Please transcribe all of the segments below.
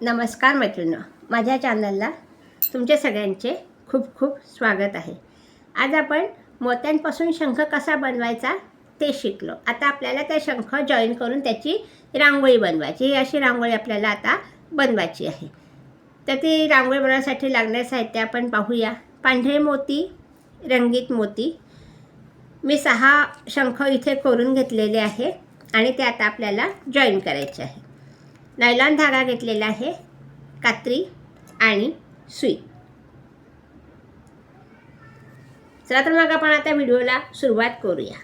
नमस्कार मैत्रिणी माझ्या चॅनलला तुमचे सगळ्यांचे खूप खूप स्वागत आहे. आज आपण मोत्यांपासून शंख कसा बनवायचा ते शिकलो. आता आपल्याला त्या शंख जॉईन करून त्याची रांगोळी बनवायची. ही अशी रांगोळी आपल्याला आता बनवायची आहे. तर ती रांगोळी बनवण्यासाठी लागणारे साहित्य आपण पाहूया. पांढरे मोती रंगीत मोती. मी सहा शंख इथे करून घेतलेले आहे आणि ते आता आपल्याला जॉईन करायचे आहे. नायलॉन धागा घेतलेला आहे कात्री आणि सुई. चला तर मग आपण आता व्हिडिओला सुरुवात करूया.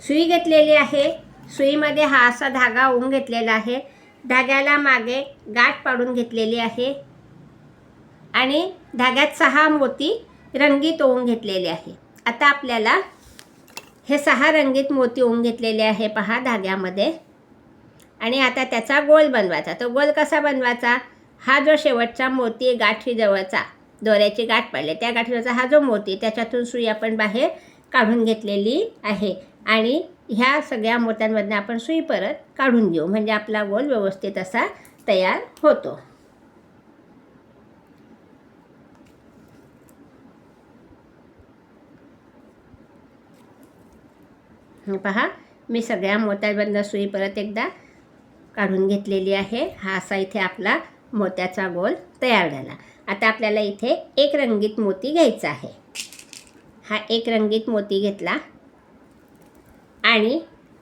सुई घेतलेली आहे सुईमध्ये हा असा धागा ओवून घेतलेला आहे. धाग्याला मागे गाठ पाडून घेतलेली आहे. आणि धाग्यात सहा मोती रंगीत ओवून घेतलेले आहे. आता आपल्याला हे सहा रंगीत मोती ओवून घेतलेले आहे पहा धाग्यामध्ये. आणि आता त्याचा गोल बनवायचा. तो गोल कसा बनवायचा? हा जो शेवटचा मोती गाठीजवळचा दोऱ्याची गाठ पडले. त्या गाठीजवळचा हा जो मोती त्याच्यातून सुई आपण बाहेर काढून घेतलेली आहे. आणि ह्या सगळ्या मोत्यांमधनं आपण सुई परत काढून घेऊ. म्हणजे आपला गोल व्यवस्थित असा तयार होतो. पहा मी सगळ्या मोत्यांमधनं सुई परत एकदा काढून घेतलेली आहे. हा असा इथे आपला मोत्याचा गोल तयार झाला. आता आपल्याला इथे एक रंगीत मोती घ्यायचा आहे. हा एक रंगीत मोती घेतला आणि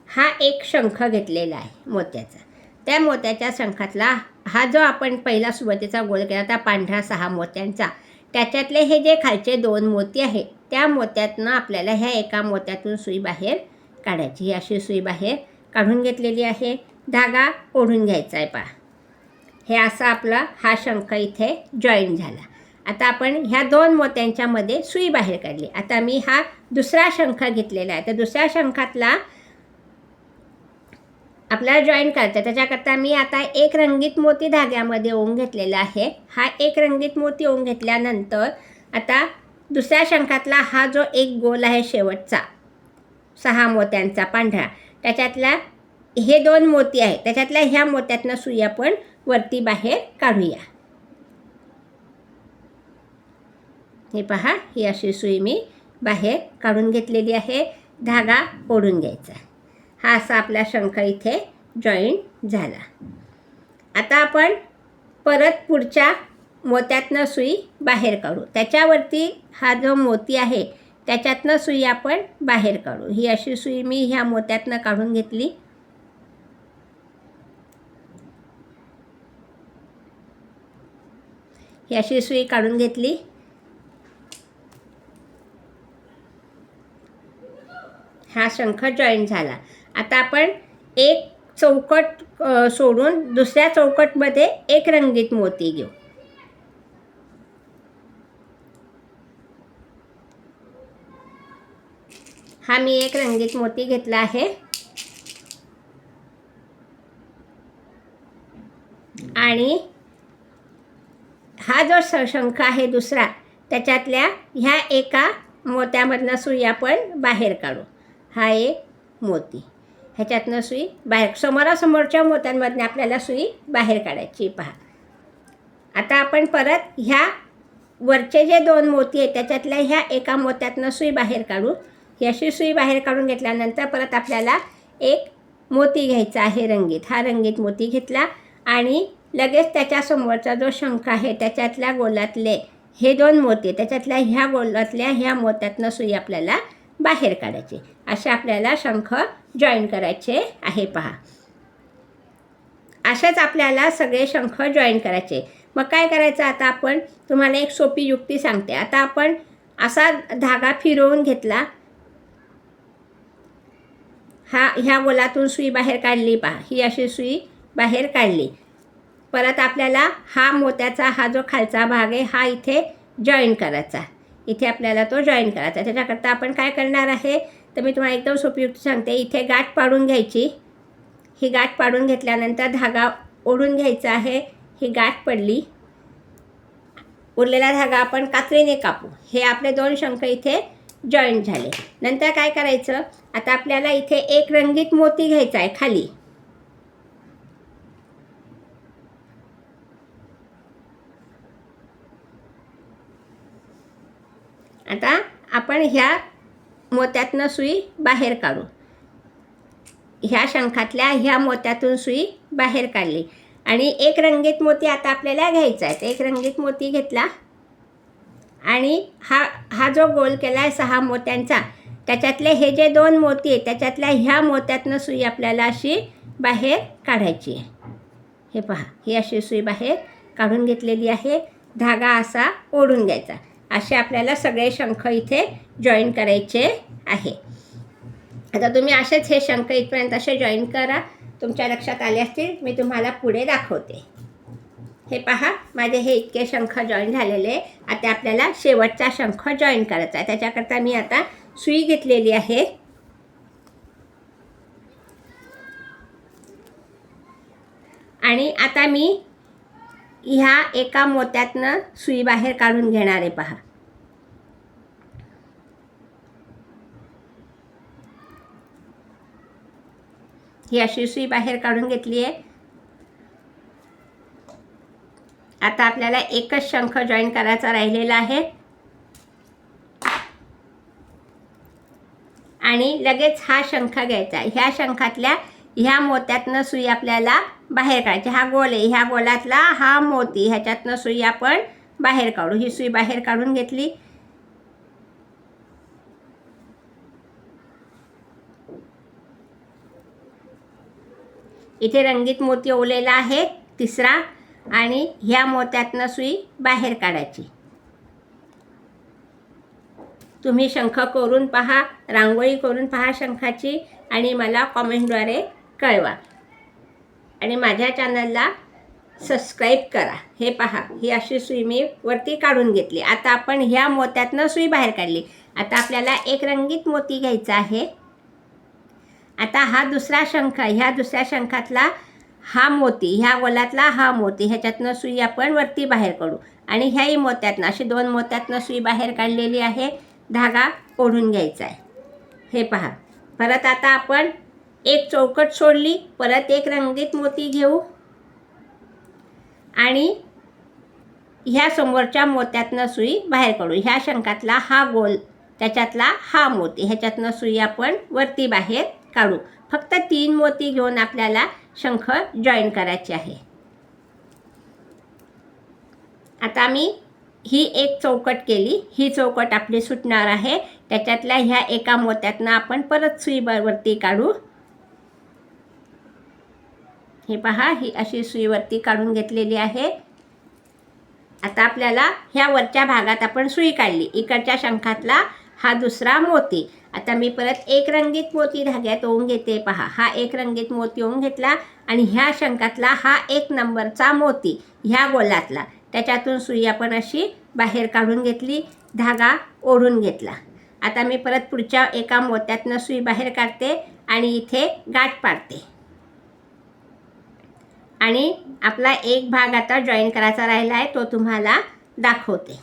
हा एक शंख घेतलेला आहे मोत्याचा. त्या मोत्याच्या शंखातला हा जो आपण पहिला सुरुवातीचा गोल केला होता पांढरा सहा मोत्यांचा त्याच्यातले हे जे खालचे दोन मोती आहेत त्या मोत्यातनं आपल्याला ह्या एका मोत्यातून सुई बाहेर काढायची. ही अशी सुई बाहेर काढून घेतलेली आहे. धागा ओढून घ्यायचा आहे पहा. हे असा आपला हा शंख इथे जॉईन झाला. आता आपण ह्या दोन मोत्यांच्यामध्ये सुई बाहेर काढली. आता मी हा दुसरा शंख घेतलेला आहे. तर दुसऱ्या शंखातला आपल्याला जॉईन करायचं त्याच्याकरता मी आता एक रंगीत मोती धाग्यामध्ये ओन घेतलेला आहे. हा एक रंगीत मोती ओन घेतल्यानंतर आता दुसऱ्या शंखातला हा जो एक गोल आहे शेवटचा सहा मोत्यांचा पांढरा त्याच्यातल्या हे दोन मोती आहेत. त्याच्यातल्या ह्या मोत्यातनं सुई आपण वरती बाहेर काढूया. हे पहा ही अशी सुई मी बाहेर काढून घेतलेली आहे. धागा ओढून घ्यायचा. हा असा आपला शंख इथे जॉईन झाला. आता आपण परत पुढच्या मोत्यातनं सुई बाहेर काढू. त्याच्यावरती हा जो मोती आहे त्याच्यातनं सुई आपण बाहेर काढू. ही अशी सुई मी ह्या मोत्यातनं काढून घेतली. ही अशी सुई काढून घेतली. हा शंख जॉईन झाला. आता आपण एक चौकट सोडून दुसऱ्या चौकटमध्ये एक रंगीत मोती घेऊ. हा मी एक रंगीत मोती घेतला आहे आणि हा जो शंख आहे दुसरा त्याच्यातल्या ह्या एका मोत्यामधनं सुई आपण बाहेर काढू. हा एक मोती. ह्याच्यातनं सुई बाहेर समोरासमोरच्या मोत्यांमधनं आपल्याला सुई बाहेर काढायची. पहा. आता आपण परत ह्या वरचे जे दोन मोती आहेत त्याच्यातल्या ह्या एका मोत्यातनं सुई बाहेर काढू. ही अशी सुई बाहेर काढून घेतल्यानंतर परत आपल्याला एक मोती घ्यायचा आहे रंगीत. हा रंगीत मोती घेतला आणि लगेच त्याच्यासमोरचा जो शंख आहे त्याच्यातल्या गोलातले हे दोन मोती त्याच्यातल्या ह्या गोलातल्या ह्या मोत्यातनं सुई आपल्याला बाहेर काढायचे. असे आपल्याला शंख जॉईन करायचे आहे पहा. असेच आपल्याला सगळे शंख जॉईन करायचे. मग काय करायचं आता आपण? तुम्हाला एक सोपी युक्ती सांगते. आता आपण असा धागा फिरवून घेतला. हा ह्या गोलातून सुई बाहेर काढली पहा. ही अशी सुई बाहेर काढली. परत आपल्याला हा मोत्याचा हा जो खालचा भाग आहे हा इथे जॉईन करायचा इथे आपल्याला तो जॉईन करायचा त्याच्याकरता आपण काय करणार आहे? तर मी तुम्हाला एकदम सोपीयुक्त सांगते. इथे गाठ पाडून घ्यायची. ही गाठ पाडून घेतल्यानंतर धागा ओढून घ्यायचा आहे. ही गाठ पडली. उरलेला धागा आपण कात्रीने कापू. हे आपले दोन शंख इथे जॉईंट झाले. नंतर काय करायचं? आता आपल्याला इथे एक रंगीत मोती घ्यायचा आहे खाली. आता आपण ह्या मोत्यातनं सुई बाहेर काढू. ह्या शंखातल्या ह्या मोत्यातून सुई बाहेर काढली. आणि एक रंगीत मोती आता आपल्याला घ्यायचा आहे. एक रंगीत मोती घेतला. आणि हा हा जो गोल केला आहे सहा मोत्यांचा त्याच्यातले हे जे दोन मोती आहेत त्याच्यातल्या ह्या मोत्यातनं सुई आपल्याला अशी बाहेर काढायची आहे. हे पहा ही अशी सुई बाहेर काढून घेतलेली आहे. धागा असा ओढून घ्यायचा. असे आपल्याला सगळे शंख इथे जॉईन करायचे आहे. आता तुम्ही असेच हे शंख इथपर्यंत असे जॉईन करा. तुमच्या लक्षात आले असतील मी तुम्हाला पुढे दाखवते. हे पहा माझे हे इतके शंख जॉईन झालेले आता आपल्याला शेवटचा शंख जॉईन करायचा आहे. त्याच्याकरता मी आता सुई घेतलेली आहे. आणि आता मी ह्या एका मोत्यातनं सुई बाहेर काढून घेणार आहे पहा. ही अशी सुई बाहेर काढून घेतली आहे. आता आपल्याला एकच शंख जॉईन करायचा राहिलेला आहे. आणि लगेच हा शंख घ्यायचा. ह्या शंखातल्या ह्या मोत्यातनं सुई आपल्याला बाहेर काढायची. हा गोल आहे. ह्या गोलातला हा मोती ह्याच्यातनं सुई आपण बाहेर काढू. ही सुई बाहेर काढून घेतली. इथे रंगीत मोती ओलेला आहे तिसरा आणि ह्या मोत्यातनं सुई बाहेर काढायची. तुम्ही शंख करून पहा रांगोळी करून पहा शंखाची आणि मला कॉमेंटद्वारे कळवा. आणि माझ्या चॅनलला सबस्क्राईब करा. हे पहा ही अशी सुई मी वरती काढून घेतली. आता आपण ह्या मोत्यातनं सुई बाहेर काढली. आता आपल्याला एक रंगीत मोती घ्यायचा आहे. आता हा दुसरा शंख ह्या दुसऱ्या शंखातला हा मोती ह्या गोलातला हा मोती ह्याच्यातनं सुई आपण वरती बाहेर काढू. आणि ह्याही मोत्यातनं अशी दोन मोत्यातनं सुई बाहेर काढलेली आहे. धागा ओढून घ्यायचा आहे. हे पहा. परत आता आपण एक चौकट सोडली परत एक रंगीत मोती घेऊ. आणि ह्या समोरच्या मोत्यातनं सुई बाहेर काढू. ह्या शंखातला हा गोल त्याच्यातला हा मोती ह्याच्यातनं सुई आपण वरती बाहेर काढू. फक्त तीन मोती घेऊन आपल्याला शंख जॉईन करायचे आहे. आता मी ही एक चौकट केली. ही चौकट आपली सुटणार आहे. त्याच्यातल्या ह्या एका मोत्यातनं आपण परत सुई वरती काढू. हे पहा ही अशी सुईवरती काढून घेतलेली आहे. आता आपल्याला ह्या वरच्या भागात आपण सुई काढली. इकडच्या शंखातला हा दुसरा मोती. आता मी परत एक रंगीत मोती धाग्यात ओवून घेते. पहा हा एक रंगीत मोती ओवून घेतला आणि ह्या शंखातला हा एक नंबरचा मोती ह्या गोलातला. त्याच्यातून सुई आपण अशी बाहेर काढून घेतली धागा ओढून घेतला. आता मी परत पुढच्या एका मोत्यातनं सुई बाहेर काढते आणि इथे गाठ पाडते. आणि आपला एक भाग आता जॉईन करायचा राहिला आहे तो तुम्हाला दाखवते.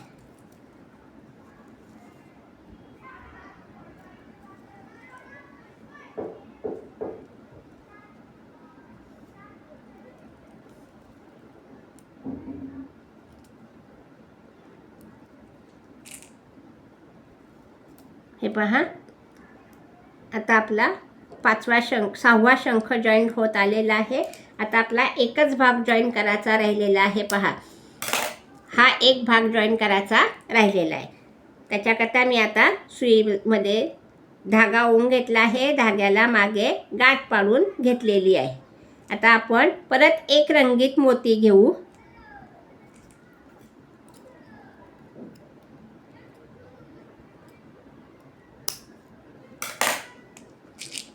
हे पहा. आता आपला पाचवा शंख सहावा शंख जॉईन होत आलेला आहे. आता आपला एकच भाग जॉईन करायचा राहिलेला आहे पहा. हा एक भाग जॉईन करायचा राहिलेला आहे. त्याच्याकरता मी आता सुईमध्ये धागा ओवून घेतला आहे धाग्याला मागे गाठ पाडून घेतलेली आहे. आता आपण परत एक रंगीत मोती घेऊ.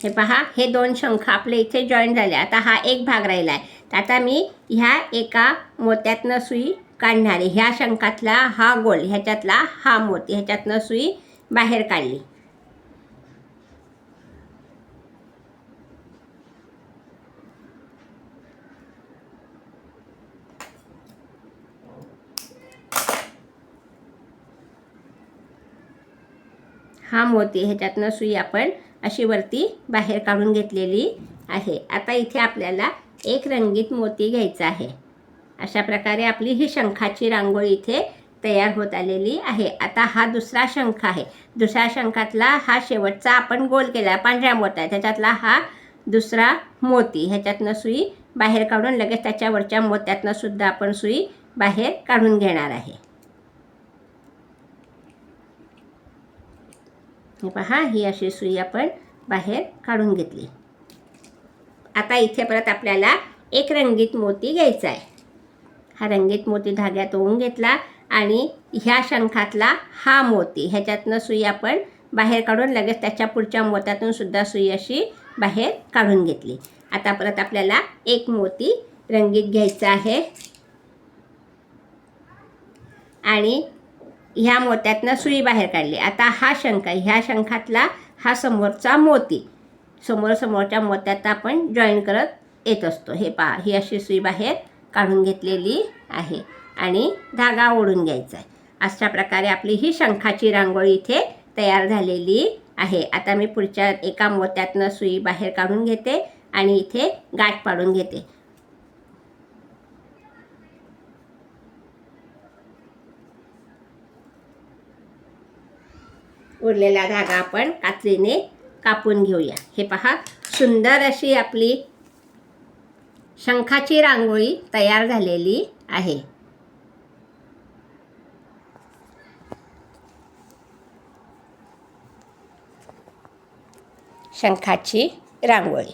हे पहा हे दोन शंख आपले इथे जॉईन झाले. आता हा एक भाग राहिला आहे तर आता मी ह्या एका मोत्यातनं सुई काढणार आहे. ह्या शंखातला हा गोल ह्याच्यातला हा मोती ह्याच्यातनं सुई बाहेर काढली. हा मोती ह्याच्यातनं सुई आपण अशी वरती बाहेर काढून घेतलेली आहे. आता इथे आपल्याला एक रंगीत मोती घ्यायचा आहे. अशा प्रकारे आपली ही शंखाची रांगोळी इथे तयार होत आलेली आहे. आता हा दुसरा शंख आहे. दुसऱ्या शंखातला हा शेवटचा आपण गोल केला. पांढऱ्या मोत्या त्याच्यातला हा दुसरा मोती. ह्याच्यातनं सुई बाहेर काढून लगेच त्याच्यावरच्या मोत्यातनं सुद्धा आपण सुई बाहेर काढून घेणार आहे. हे पहा ही अशी सुई आपण बाहेर काढून घेतली. आता इथे परत आपल्याला एक रंगीत मोती घ्यायचा आहे. हा रंगीत मोती धाग्यात ओवून घेतला आणि ह्या शंखातला हा मोती ह्याच्यातनं सुई आपण बाहेर काढून लगेच त्याच्या पुढच्या मोत्यातून सुद्धा सुई अशी बाहेर काढून घेतली. आता परत आपल्याला एक मोती रंगीत घ्यायचा आहे. आणि ह्या मोत्यातनं सुई बाहेर काढली. आता हा शंख आहे. ह्या शंखातला हा समोरचा मोती. समोर समोरच्या मोत्यात आपण जॉईन करत येत असतो. हे पहा ही अशी सुई बाहेर काढून घेतलेली आहे आणि धागा ओढून घ्यायचा आहे. अशा प्रकारे आपली ही शंखाची रांगोळी इथे तयार झालेली आहे. आता मी पुढच्या एका मोत्यातनं सुई बाहेर काढून घेते आणि इथे गाठ पाडून घेते. उरलेला धागा आपण कात्रीने कापून घेऊया. हे पहा सुंदर अशी आपली शंखाची रांगोळी तयार झालेली आहे. शंखाची रांगोळी.